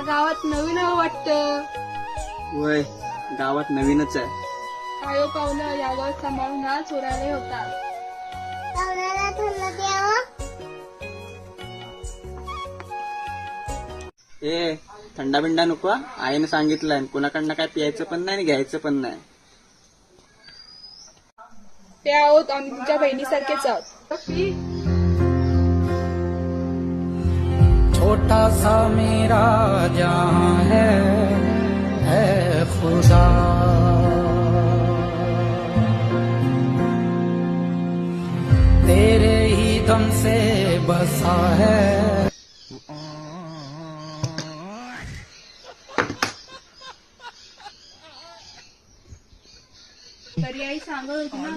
गावात नवीन हवं वाटतं. वय गावात नवीनच आहे. कायो पावलं या गावात सांभाळून ना चोराले होतात ए थंडा बिंडा नको हा? आईने सांगितलंय कुणाकडनं काय प्यायचं पण नाही आणि घ्यायचं पण नाही. ते आहोत आम्ही तुमच्या बहिणीसारखेच आहोत. छोटा सा मेरा जहाँ है है खुदा। तेरे ही दम से बसा है। सांगत होती ना